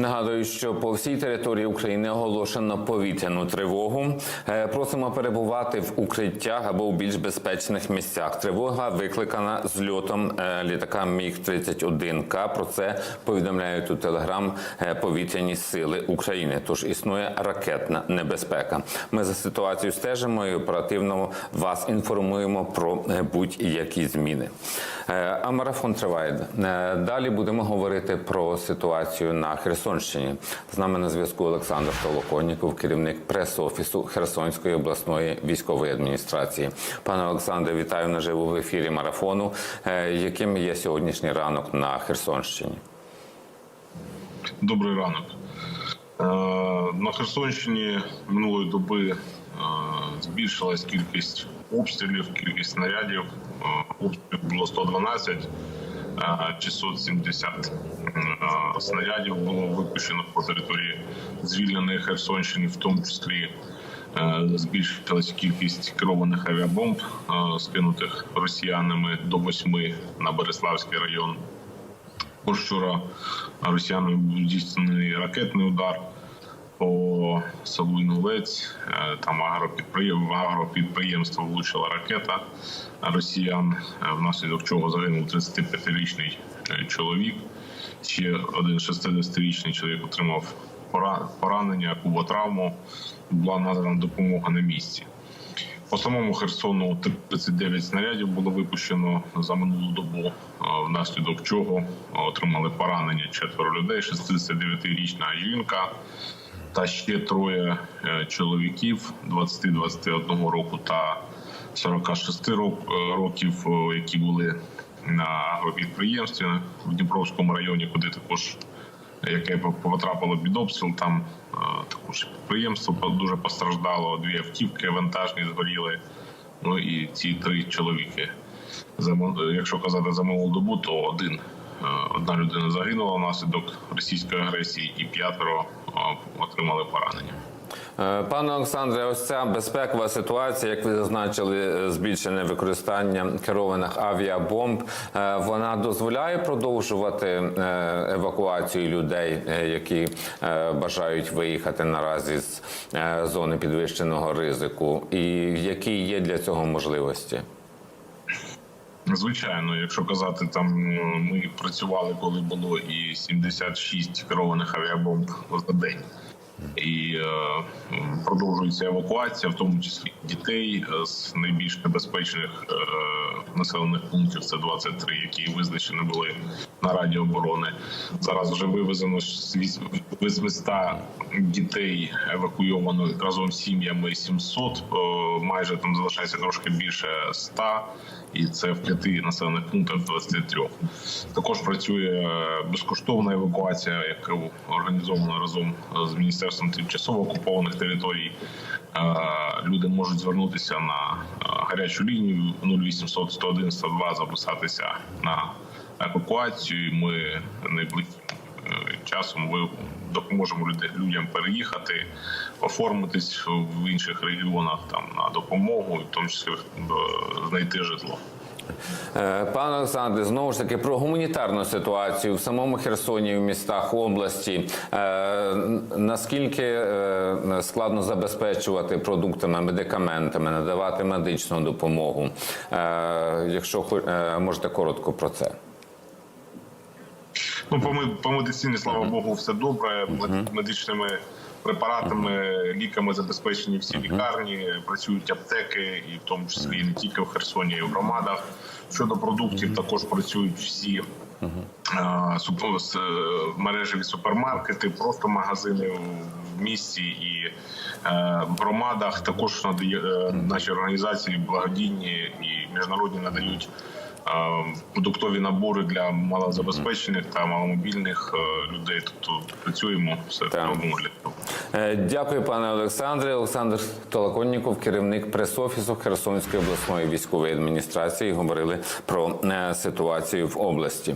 Нагадую, що по всій території України оголошено повітряну тривогу. Е, Просимо перебувати в укриттях або у більш безпечних місцях. Тривога викликана зльотом е, літака Міг 31 К. Про це повідомляють у Телеграм е, повітряні сили України. Тож існує ракетна небезпека. Ми за ситуацією стежимо і оперативно вас інформуємо про будь-які зміни. А марафон триває. Далі будемо говорити про ситуацію на Херсонщині. З нами на зв'язку Олександр Толоконніков, керівник прес-офісу Херсонської обласної військової адміністрації. Пане Олександре, вітаю наживо в ефірі марафону. Е, Яким є сьогоднішній ранок на Херсонщині? Добрий ранок. Е, На Херсонщині минулої доби е, збільшилась кількість обстрілів, кількість снарядів. Обстрілів було 112, е, 670 е, снарядів було випущено по території звільненої Херсонщини, в тому числі е, збільшилась кількість керованих авіабомб, е, скинутих росіянами до восьми на Береславський район. Вчора росіянами був здійснений ракетний удар по селу Інулець. Е, Там агропідприємство влучила ракета росіян, е, внаслідок чого загинув 35-річний е, чоловік. Ще один 60-річний чоловік отримав пора- поранення, куботравму. Була надана допомога на місці. По самому Херсону 39 снарядів було випущено за минулу добу, внаслідок чого отримали поранення четверо людей: 69-річна жінка та ще троє е, чоловіків 20-21 року та 46 рок- е, років, які були на агропідприємстві в Дніпровському районі, куди також яке потрапило під обстріл. Там е, також підприємство дуже постраждало. Дві автівки вантажні згоріли. Ну і ці три чоловіки. Якщо казати за минулу добу, то один одна людина загинула внаслідок російської агресії, і п'ятеро отримали поранення. Е, Пане Олександре, ось ця безпекова ситуація, як ви зазначили, е, збільшене використання керованих авіабомб. е, Вона дозволяє продовжувати евакуацію людей, які бажають виїхати наразі з зони підвищеного ризику, і які є для цього можливості. Звичайно, якщо казати, там е, ми працювали, коли було і 76 керованих авіабомб за день. І е, продовжується евакуація, в тому числі дітей е, з найбільш небезпечних е, населених пунктів. Це 23, які визначені були на Раді оборони. Зараз вже вивезено з 800 дітей евакуйовано разом з сім'ями 700, е, майже там залишається трошки більше 100, і це в п'яти населених пунктах з 23. Також працює е, безкоштовна евакуація, яка організована разом з міністерством тимчасово окупованих територій. Люди можуть звернутися на гарячу лінію 0800 101 102, записатися на евакуацію. Ми найближчим е, часом ви допоможемо людям переїхати, оформитись в інших регіонах там на допомогу, в тому числі е, знайти житло. Е, Пане Олександре, знову ж таки про гуманітарну ситуацію в самому Херсоні, в містах області. Е, Наскільки е, складно забезпечувати продуктами, медикаментами, надавати медичну допомогу? Якщо можете коротко про це. Ну, по, медицині, слава Богу, все добре. Медичними препаратами, ліками забезпечені всі лікарні, працюють аптеки, і в тому числі не тільки в Херсоні, і в громадах. Щодо продуктів, також працюють всі е, с- е, мережеві супермаркети, просто магазини в місті і е, в громадах. Також надає наші організації благодійні і міжнародні надають продуктові набори для малозабезпечених та маломобільних е, людей. Тобто працюємо все робимо для того. Е, Дякую, пане Олександре. Олександр Толоконніков, керівник прес-офісу Херсонської обласної військової адміністрації, говорили про е, ситуацію в області.